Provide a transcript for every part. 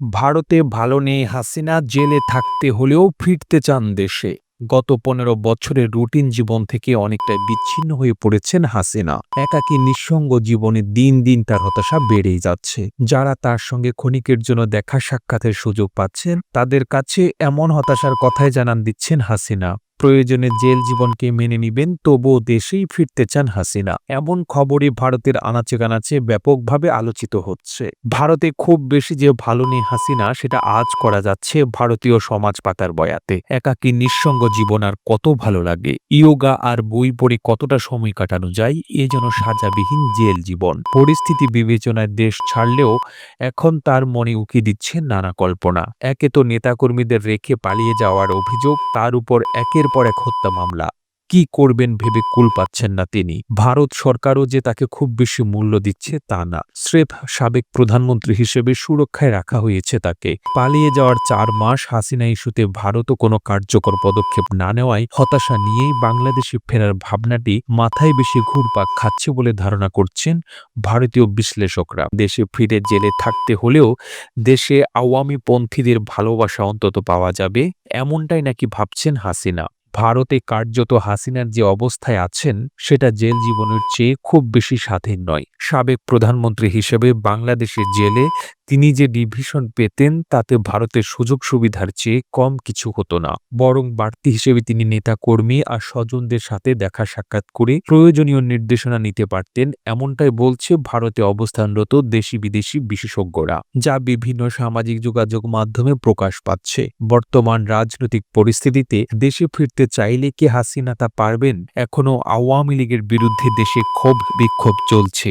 ভারতে ভালো নেই হাসিনা, জেলে থাকতে হলেও ফিরতে চান দেশে। গত পনেরো বছরের রুটিন জীবন থেকে অনেকটাই বিচ্ছিন্ন হয়ে পড়েছেন হাসিনা। একাকি নিঃসঙ্গ জীবনে দিন দিন তার হতাশা বেড়েই যাচ্ছে। যারা তার সঙ্গে ক্ষণিকের জন্য দেখা সাক্ষাতের সুযোগ পাচ্ছেন, তাদের কাছে এমন হতাশার কথাই জানান দিচ্ছেন হাসিনা। প্রয়োজনে জেল জীবনকে মেনে নিবেন, তবুও দেশেই ফিরতে চান হাসিনা। এমন খবরই ভারতের আনাচে কানাচে ব্যাপকভাবে আলোচিত হচ্ছে। ভারতে খুব বেশি যে ভালো নেই হাসিনা, সেটা আজ করা যাচ্ছে ভারতীয় সমাজ পাতার বয়াতে। একাকী নিঃসঙ্গ জীবন আর কত ভালো লাগে? ইয়োগা আর বই পড়ে কতটা সময় কাটানো যায়? এ যেন সাজাবিহীন জেল জীবন। পরিস্থিতি বিবেচনায় দেশ ছাড়লেও এখন তার মনে উকি দিচ্ছে নানা কল্পনা। একে তো নেতাকর্মীদের রেখে পালিয়ে যাওয়ার অভিযোগ, তার উপর একের পর এক হত্যা মামলা। কি করবেন ভেবে কুল পাচ্ছেন না তিনি। ভারত সরকারও যে তাকে খুব বেশি মূল্য দিচ্ছে তা না। স্রেফ সাবেক প্রধানমন্ত্রী হিসেবে সুরক্ষায় রাখা হয়েছে তাকে। পালিয়ে যাওয়ার চার মাস হাসিনা ইস্যুতে ভারতও কোনো কার্যকর পদক্ষেপ না নেওয়ায় হতাশা নিয়েই বাংলাদেশে ফেরার ভাবনাটি মাথায় বেশি ঘুরপাক খাচ্ছে বলে ধারণা করছেন ভারতীয় বিশ্লেষকরা। দেশে ফিরে জেলে থাকতে হলেও দেশে আওয়ামী পন্থীদের ভালোবাসা অন্তত পাওয়া যাবে, এমনটাই নাকি ভাবছেন হাসিনা। ভারতে কার্যত হাসিনার যে অবস্থায় আছেন, সেটা জেল জীবনের চেয়ে খুব বেশি স্বাধীন নয়। সাবেক প্রধানমন্ত্রী হিসেবে বাংলাদেশের জেলে তিনি যে ডিভিশন পেতেন, তাতে ভারতের সুযোগ সুবিধার চেয়ে কম কিছু হতো না। বরং বাড়তি হিসেবে তিনি নেতা কর্মী আর স্বজনদের সাথে দেখা সাক্ষাৎ করে প্রয়োজনীয় নির্দেশনা নিতে পারতেন, এমনটাই বলছে ভারতে অবস্থানরত দেশি বিদেশি বিশেষজ্ঞরা, যা বিভিন্ন সামাজিক যোগাযোগ মাধ্যমে প্রকাশ পাচ্ছে। বর্তমান রাজনৈতিক পরিস্থিতিতে দেশে ফিরতে চাইলে কি হাসিনা তা পারবেন? এখনও আওয়ামী লীগের বিরুদ্ধে দেশে ক্ষোভ বিক্ষোভ চলছে।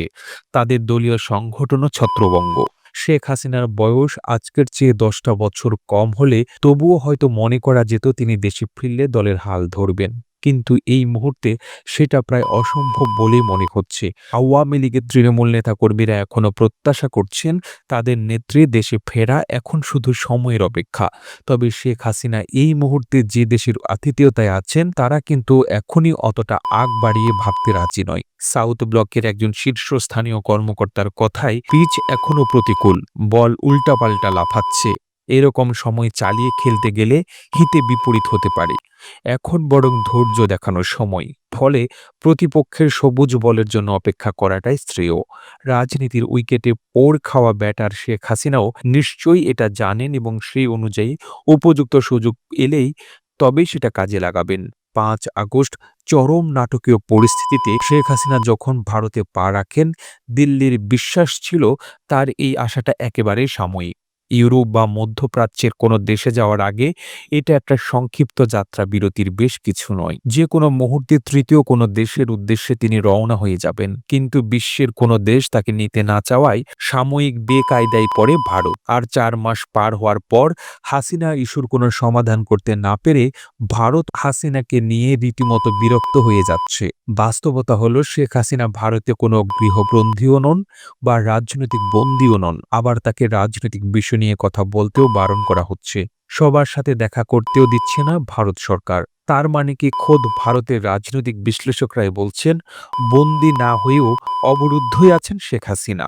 তাদের দলীয় সংগঠনও ছত্রবঙ্গ শেখ হাসিনার বয়স আজকের চেয়ে দশটা বছর কম হলে তবুও হয়তো মনে করা যেত তিনি দেশে ফিরলে দলের হাল ধরবেন। কিন্তু এই মুহূর্তে সেটা প্রায় অসম্ভব বলেই মনে হচ্ছে। আওয়ামী লীগের তৃণমূল নেতাকর্মীরা এখনও প্রত্যাশা করছেন তাদের নেত্রী দেশে ফেরা এখন শুধু সময়ের অপেক্ষা। তবে শেখ হাসিনা এই মুহূর্তে যে দেশের আতিথেয়তায় আছেন, তারা কিন্তু এখনই অতটা আগ বাড়িয়ে ভাবতে রাজি নয়। সাউথ ব্লকের একজন শীর্ষস্থানীয় কর্মকর্তার কথায়, পিচ এখনও প্রতিকূল, বল উল্টাপাল্টা লাফাচ্ছে। এরকম সময় চালিয়ে খেলতে গেলে হিতে বিপরীত হতে পারে। এখন বরং ধৈর্য দেখানোর সময়। ফলে প্রতিপক্ষের সবুজ বলের জন্য অপেক্ষা করাটাই শ্রেয়। রাজনীতির উইকেটে পোড় খাওয়া ব্যাটার শেখ হাসিনাও নিশ্চয়ই এটা জানেন এবং সেই অনুযায়ী উপযুক্ত সুযোগ এলেই তবেই সেটা কাজে লাগাবেন। পাঁচ আগস্ট চরম নাটকীয় পরিস্থিতিতে শেখ হাসিনা যখন ভারতে পা রাখেন, দিল্লির বিশ্বাস ছিল তার এই আশাটা একেবারেই সাময়িক। ইউরোপ বা মধ্যপ্রাচ্যের কোনো দেশে যাওয়ার আগে এটা একটা সংক্ষিপ্ত যাত্রা বিরতির বেশ কিছু নয়। যে কোনো মুহূর্তে তৃতীয় কোনো দেশের উদ্দেশ্যে তিনি রওনা হয়ে যাবেন। কিন্তু বিশ্বের কোনো দেশ তাকে নিতে না চাওয়ায় সাময়িক বেকায়দায় পড়ে ভারত। আর চার মাস পার হওয়ার পর হাসিনা ইস্যুর কোনো সমাধান করতে না পেরে ভারত হাসিনাকে নিয়ে রীতিমতো বিরক্ত হয়ে যাচ্ছে। বাস্তবতা হলো শেখ হাসিনা ভারতে কোনো গৃহবন্দীও নন বা রাজনৈতিক বন্দীও নন। আবার তাকে রাজনৈতিক বিষয় নিয়ে কথা বলতেও বারণ করা হচ্ছে। সবার সাথে দেখা করতেও দিচ্ছে না ভারত সরকার। তার মানে কি খোদ ভারতের রাজনৈতিক বিশ্লেষকরাই বলছেন, বন্দী না হয়েও অবরুদ্ধই আছেন শেখ হাসিনা।